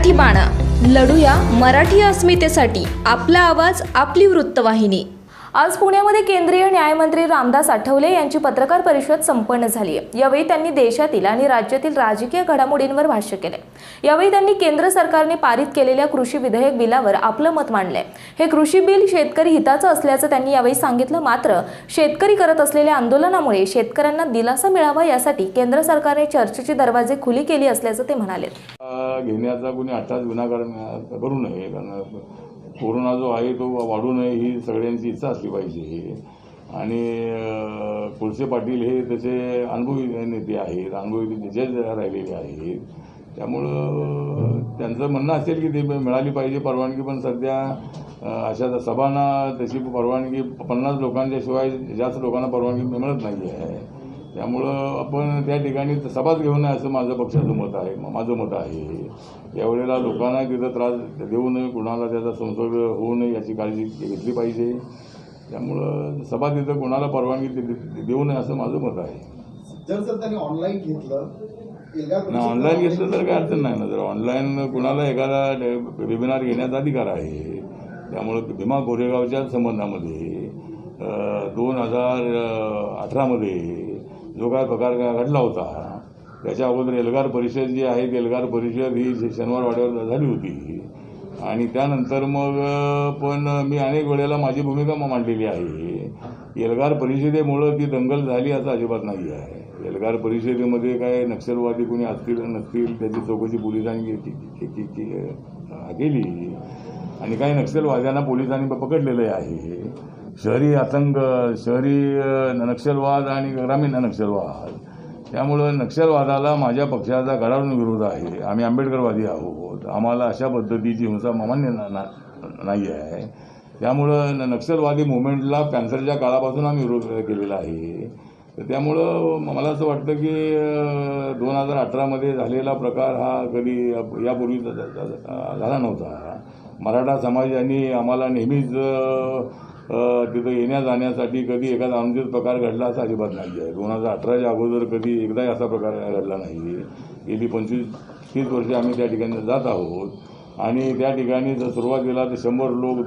मराठी बाणा. लढूया मराठी अस्मितेसाठी. आपला आवाज आपली वृत्तवाहिनी. आज पुण्यामध्ये केंद्रीय न्यायमंत्री रामदास आठवले यांची पत्रकार परिषद संपन्न झाली आहे. यावेळी त्यांनी देशातील आणि राज्यातील राजकीय घडामोडींवर भाष्य केले. यावेळी त्यांनी केंद्र सरकारने पारित केलेल्या कृषी विधेयक बिलावर आपलं मत मांडलंय. हे कृषी बिल शेतकरी हिताचं असल्याचं त्यांनी यावेळी सांगितलं. मात्र शेतकरी करत असलेल्या आंदोलनामुळे शेतकऱ्यांना दिलासा मिळावा यासाठी केंद्र सरकारने चर्चेचे दरवाजे खुली केली असल्याचं ते म्हणाले. घेण्याचा कोणी आताच गुन्हा करू नये. कारण कोरोना जो आहे तो वाढू नये ही सगळ्यांची इच्छा असली पाहिजे. आणि कुळसे पाटील हे त्याचे अनुभवी नेते आहेत अनुभवी जज राहिलेले आहेत. त्यामुळं त्यांचं म्हणणं असेल की ते मिळाली पाहिजे परवानगी पण सध्या अशा सभांना तशी परवानगी पन्नास लोकांच्या शिवाय जास्त लोकांना परवानगी मिळत नाही आहे. त्यामुळं आपण त्या ठिकाणी सभाच घेऊ नये असं माझं पक्षाचं मत आहे. माझं मत आहे यावेळेला लोकांना तिथं त्रास देऊ नये कुणाला त्याचा संसर्ग होऊ नये याची काळजी घेतली पाहिजे. त्यामुळं सभा तिथं कोणाला परवानगी दे- दे- देऊ नये असं माझं मत आहे. जर सर त्यांनी ऑनलाईन घेतलं ऑनलाईन घेतलं तर काय अडचण नाही ना जर. ऑनलाईन कुणाला एखादा वेबिनार घेण्याचा अधिकार आहे. त्यामुळं भीमा कोरेगावच्या संबंधामध्ये दोन हजार अठरामध्ये जो काय प्रकार घडला होता त्याच्या अगोदर एल्गार परिषद जी आहे ती एल्गार परिषद ही शनिवार वाड्यावर झाली होती. आणि त्यानंतर मग पण मी अनेक वेळेला माझी भूमिका मांडलेली आहे. एल्गार परिषदेमुळं ती दंगल झाली असं अजिबात नाही आहे. एल्गार परिषदेमध्ये काय नक्षलवादी कोणी असतील नसतील त्याची चौकशी पोलिसांनी केली. आणि काही नक्षलवाद्यांना पोलिसांनी पकडलेलं आहे. शहरी आतंक शहरी नक्षलवाद आणि ग्रामीण नक्षलवाद. त्यामुळं नक्षलवादाला माझ्या पक्षाचा गडावून विरोध आहे. आम्ही आंबेडकरवादी आहोत. आम्हाला अशा पद्धतीची हिंसा मान्य ना- नाही आहे. त्यामुळं न- नक्षलवादी मुवमेंटला कॅन्सरच्या काळापासून आम्ही विरोध केलेला आहे. तर त्यामुळं मला असं वाटतं की दोन हजार अठरामध्ये झालेला प्रकार हा कधी यापूर्वी झाला नव्हता. मराठा समाजाने आम्हाला नेहमीच तिथं येण्या जाण्यासाठी कधी एखादा आमचेच प्रकार घडला असा अजिबात नाही आहे. दोन हजार अठराच्या अगोदर कधी एकदाही असा प्रकार घडला नाही गेली पंचवीस तीस वर्षे आम्ही त्या ठिकाणी जात आहोत. आणि त्या ठिकाणी जर सुरुवात केला तर शंभर लोक दोन